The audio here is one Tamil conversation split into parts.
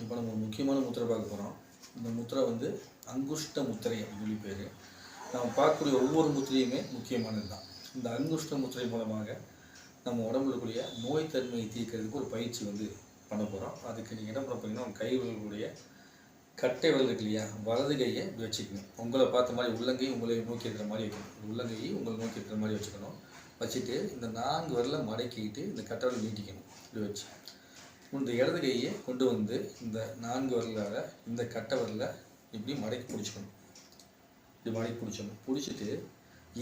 இப்போ நம்ம முக்கியமான முத்திரை பார்க்க போகிறோம் இந்த முத்திரை வந்து அங்குஷ்ட முத்திரை அப்படின்னு சொல்லி பேர். நம்ம பார்க்கக்கூடிய ஒவ்வொரு முத்திரையுமே முக்கியமானது தான். இந்த அங்குஷ்ட முத்திரை மூலமாக நம்ம உடம்புல நோய் தன்மையை தீர்க்கிறதுக்கு ஒரு பயிற்சி வந்து பண்ண போகிறோம் அதுக்கு நீங்கள் என்ன பண்ண போகிறீங்கன்னா கை விரலுடைய கட்டை விரல் இருக்கு இல்லையா? வலது கையை இப்படி வச்சுக்கணும். உங்களை பார்த்த மாதிரி உள்ளங்கையும் உங்களை நோக்கி இருக்கிற மாதிரி வைக்கணும். உள்ளங்கையை உங்களை நோக்கி இருக்கிற மாதிரி வச்சுக்கணும். வச்சுட்டு இந்த நான்கு விரலை மடக்கிட்டு இந்த கட்டை விரல் நீட்டிக்கணும். இப்படி வச்சு. இந்த இடது கையை கொண்டு வந்து இந்த நான்கு விரலால் இந்த கட்டை வரல இப்படி மடக்கி பிடிச்சிக்கணும். இப்படி மடக்கி பிடிச்சிக்கணும். பிடிச்சிட்டு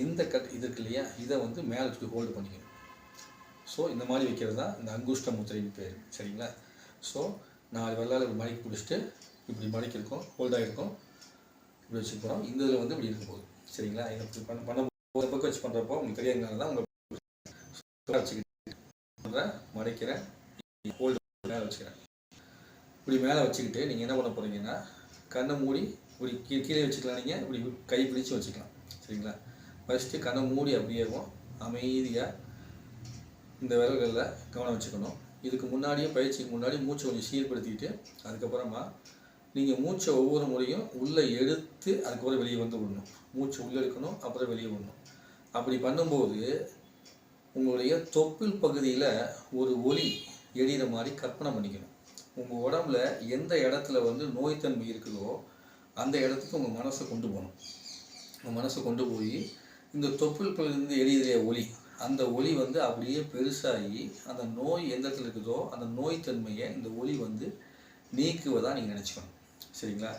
இந்த கட் இது இருக்கு இல்லையா இதை வந்து மேலே தூக்கி ஹோல்டு பண்ணிக்கணும். ஸோ இந்த மாதிரி வைக்கிறது தான் இந்த அங்குஷ்ட முத்திரைன்னு பேர். சரிங்களா? ஸோ நாலு வெள்ளால் இப்படி மடக்கி பிடிச்சிட்டு இப்படி மடக்கி இருக்கும் ஹோல்டாக இருக்கும் இப்படி வச்சு போகிறோம் இந்த இதில் வந்து இப்படி இருக்கும் போகுது சரிங்களா? இதை இப்படி பண்ண பண்ண ஒரு பக்கம் வச்சு பண்ணுறப்போ உங்களுக்கு தெரியாதனால தான் உங்களுக்கு வச்சுக்கிட்டு மடக்கிறேன். ஹோல்டு மேலே வச்சுக்கிறேன். இப்படி மேலே வச்சுக்கிட்டு நீங்கள் என்ன பண்ண போகிறீங்கன்னா கண்ணை மூடி இப்படி கீ கீழே வச்சுக்கலாம் நீங்கள் இப்படி கை பிடிச்சி வச்சுக்கலாம். சரிங்களா? ஃபஸ்ட்டு கண்ணை மூடி அப்படியே இருக்கும். அமைதியாக இந்த விரல்களில் கவனம் வச்சுக்கணும். இதுக்கு முன்னாடியே பயிற்சிக்கு முன்னாடி மூச்சை கொஞ்சம் சீர்படுத்திக்கிட்டு அதுக்கப்புறமா நீங்கள் மூச்சை ஒவ்வொரு முறையும் உள்ளே எடுத்து அதுக்கப்புறம் வெளியே வந்து விடணும். மூச்சை உள்ளே எடுக்கணும் அப்புறம் வெளியே விடணும். அப்படி பண்ணும்போது உங்களுடைய தொப்பில் பகுதியில் ஒரு ஒளி எரியிற மாதிரி கற்பனை பண்ணிக்கணும். உங்கள் உடம்புல எந்த இடத்துல வந்து நோய்த்தன்மை இருக்குதோ அந்த இடத்துக்கு உங்கள் மனசை கொண்டு போகணும். உங்கள் மனசை கொண்டு போய் இந்த தொப்புள்களிலிருந்து பகுதியிலிருந்து ஒளி அந்த ஒளி வந்து அப்படியே பெருசாகி அந்த நோய் எந்த இடத்துல இருக்குதோ அந்த நோய்த்தன்மையை இந்த ஒளி வந்து நீக்குவதாக நீங்கள் நினச்சிக்கணும். சரிங்களா?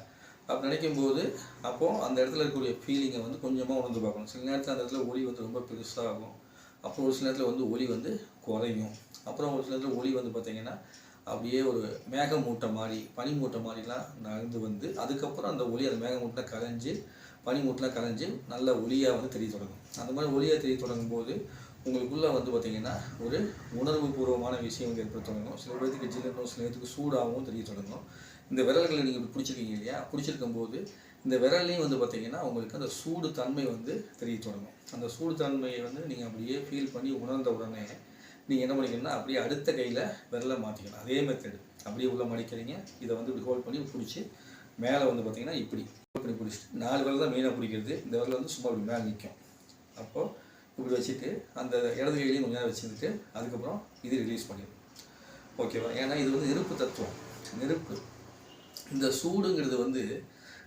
அப்படி நினைக்கும் போது அப்போது அந்த இடத்துல இருக்கக்கூடிய ஃபீலிங்கை வந்து கொஞ்சமாக உணர்ந்து பார்க்கணும். சில நேரத்தில் அந்த இடத்துல ஒளி வந்து ரொம்ப பெருசாகும். அப்புறம் ஒரு சில நேரத்தில் வந்து ஒளி வந்து குறையும். அப்புறம் ஒரு சில நேரத்தில் ஒளி வந்து பார்த்திங்கன்னா அப்படியே ஒரு மேகமூட்டை மாதிரி பனிமூட்டை மாதிரிலாம் நகர்ந்து வந்து அதுக்கப்புறம் அந்த ஒளி அந்த மேகமூட்டை கலைஞ்சு பனிமூட்டெலாம் கலைஞ்சு நல்ல ஒளியாக வந்து தெரிய தொடங்கும். அந்த மாதிரி ஒளியாக தெரிய தொடங்கும் போது உங்களுக்குள்ளே வந்து பார்த்திங்கன்னா ஒரு உணர்வு பூர்வமான விஷயம் வந்து ஏற்பட தொடங்கும். சில பேர்த்துக்கு ஜில்லனும் சில பேர்த்துக்கு சூடாகவும் தெரிய தொடங்கும். இந்த விரல்களை நீங்கள் இப்படி பிடிச்சிருக்கீங்க இல்லையா? பிடிச்சிருக்கும் போது இந்த விரல்லையும் வந்து பார்த்திங்கன்னா உங்களுக்கு அந்த சூடு தன்மை வந்து தெரிய தொடங்கும். அந்த சூடு தன்மையை வந்து நீங்கள் அப்படியே ஃபீல் பண்ணி உணர்ந்த உடனே நீங்கள் என்ன பண்ணிக்கணும்னா அப்படியே அடுத்த கையில் விரலை மாற்றிக்கணும் அதே மெத்தடு அப்படியே உள்ள மடிக்கிறீங்க. இதை வந்து இப்படி ஹோல்ட் பண்ணி பிடிச்சி மேலே வந்து பார்த்திங்கன்னா இப்படி ஹோல்ட் பண்ணி பிடிச்சிட்டு நாலு விரல் தான் மெயினாக பிடிக்கிறது. இந்த விரல் வந்து சும்மா இப்படி மேலே நிற்கும் அப்போது இப்படி வச்சுட்டு அந்த இடது கையிலையும் கொஞ்சம் நேரம் வச்சுருந்துட்டு அதுக்கப்புறம் இது ரிலீஸ் பண்ணிடும் ஓகேவா ஏன்னா இது வந்து நெருப்பு தத்துவம். நெருப்பு. இந்த சூடுங்கிறது வந்து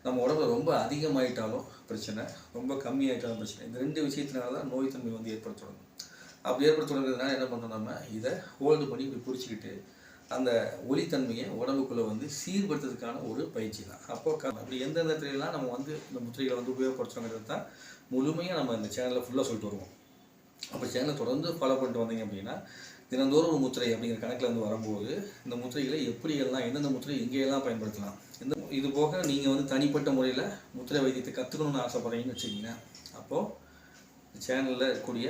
நம்ம உடம்புல ரொம்ப அதிகமாயிட்டாலும் பிரச்சனை ரொம்ப கம்மியாயிட்டாலும் பிரச்சனை. இந்த ரெண்டு விஷயத்தினால தான் நோய் தன்மை வந்து ஏற்படுத்த தொடங்கும். அப்படி ஏற்படுத்த தொடங்குறதுனால என்ன பண்ணுறோம் நம்ம? இதை ஹோல்டு பண்ணி இப்படி பிடிச்சிக்கிட்டு அந்த ஒளித்தன்மையை உடம்புக்குள்ளே வந்து சீர்படுத்துறதுக்கான ஒரு பயிற்சி தான். அப்போ க அப்படி எந்தெந்த திரையெல்லாம் நம்ம வந்து இந்த முத்திரைகளை வந்து உபயோகப்படுத்துறோங்கிறது தான் முழுமையாக நம்ம இந்த சேனலில் ஃபுல்லாக சொல்லிட்டு வருவோம். அப்போ சேனலை தொடர்ந்து ஃபாலோ பண்ணிட்டு வந்தீங்க அப்படின்னா தினந்தோறும் ஒரு முத்திரை அப்படிங்கிற கணக்கில் வந்து வரும்போது இந்த முத்திரைகளை எப்படியெல்லாம் எந்தெந்த முத்திரை எங்கேயெல்லாம் பயன்படுத்தலாம்? இந்த இது போக நீங்கள் வந்து தனிப்பட்ட முறையில் முத்திரை வைத்தியத்தை கற்றுக்கணும்னு ஆசைப்படுறீங்கன்னு வச்சுக்கிங்க அப்போது சேனலில் இருக்கக்கூடிய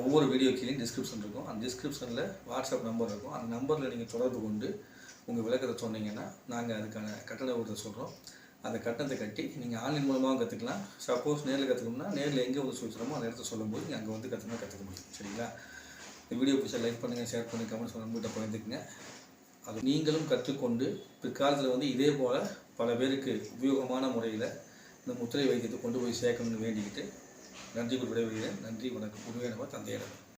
ஒவ்வொரு வீடியோ கீழே டிஸ்கிரிப்ஷன் இருக்கும். அந்த டிஸ்கிரிப்ஷனில் வாட்ஸ்அப் நம்பர் இருக்கும். அந்த நம்பரில் நீங்கள் தொடர்பு கொண்டு உங்கள் விளக்கத்தை சொன்னீங்கன்னா நாங்கள் அதுக்கான கட்டண விவரத்தை சொல்கிறோம் அந்த கட்டணத்தை கட்டி நீங்கள் ஆன்லைன் மூலமாகவும் கற்றுக்கலாம் சப்போஸ் நேரில் கற்றுக்கணும்னா நேரில் எங்கே வந்து சொல்லிக்கிறோமோ அந்த இடத்த சொல்லும்போது நீங்கள் அங்கே வந்து கற்றுனா கற்றுக்க முடியும். சரிங்களா? இந்த வீடியோ பிடிச்சா லைக் பண்ணுங்கள் ஷேர் பண்ணுங்கள் கமெண்ட்ஸ் நம்பிட்ட பகிர்ந்துக்குங்க. அது நீங்களும் கற்றுக்கொண்டு பிற்காலத்தில் வந்து இதே போல் பல பேருக்கு உபயோகமான முறையில் இந்த முத்திரை வைத்தியத்தை கொண்டு போய் சேர்க்கணும்னு வேண்டிக்கிட்டு நன்றி குறிப்பிட விடுகிறேன் நன்றி வணக்கம். உண்மையான தந்தையிடம்